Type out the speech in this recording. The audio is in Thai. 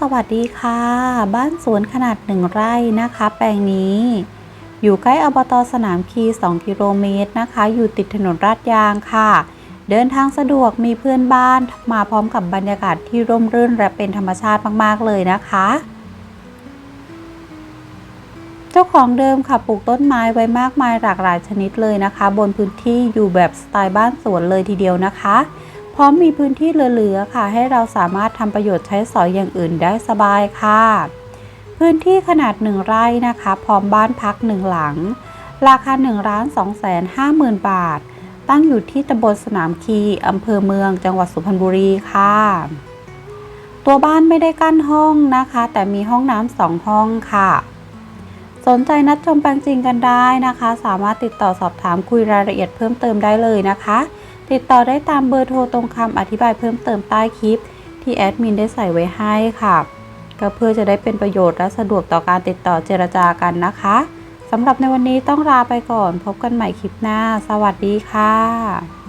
สวัสดีค่ะ บ้านสวนขนาดหนึ่งไร่นะคะ แปลงนี้ อยู่ใกล้อบตสนามคี2กิโลเมตรนะคะ อยู่ติดถนนลาดยางค่ะ เดินทางสะดวกมีเพื่อนบ้านมาพร้อมกับบรรยากาศที่ร่มรื่นและเป็นธรรมชาติมากๆเลยนะคะ เจ้าของเดิมค่ะปลูกต้นไม้ไว้มากมายหลากหลายชนิดเลยนะคะ บนพื้นที่อยู่แบบสไตล์บ้านสวนเลยทีเดียวนะคะ พร้อมมีพื้นที่เหลือๆค่ะ ให้เราสามารถทำประโยชน์ใช้สอยอย่างอื่นได้สบายค่ะ พื้นที่ขนาด 1 ไร่นะคะ พร้อมบ้านพัก 1 หลัง ราคา1ล้าน2แสน5หมื่นบาท ตั้งอยู่ที่ตำบลสนามคีอำเภอเมือง จังหวัดสุพรรณบุรีค่ะ ตัวบ้านไม่ได้กั้นห้องนะคะ แต่มีห้องน้ำสองห้องค่ะสนใจนัดชมแปลงจริงกันได้นะคะ สามารถติดต่อสอบถามคุยรายละเอียดเพิ่มเติมได้เลยนะคะ ติดต่อได้ตามเบอร์โทรตรงคำอธิบายเพิ่มเติมใต้คลิป ที่แอดมินได้ใส่ไว้ให้ค่ะก็เพื่อจะได้เป็นประโยชน์และสะดวกต่อการติดต่อเจรจากันนะคะสำหรับในวันนี้ต้องลาไปก่อน พบกันใหม่คลิปหน้า สวัสดีค่ะ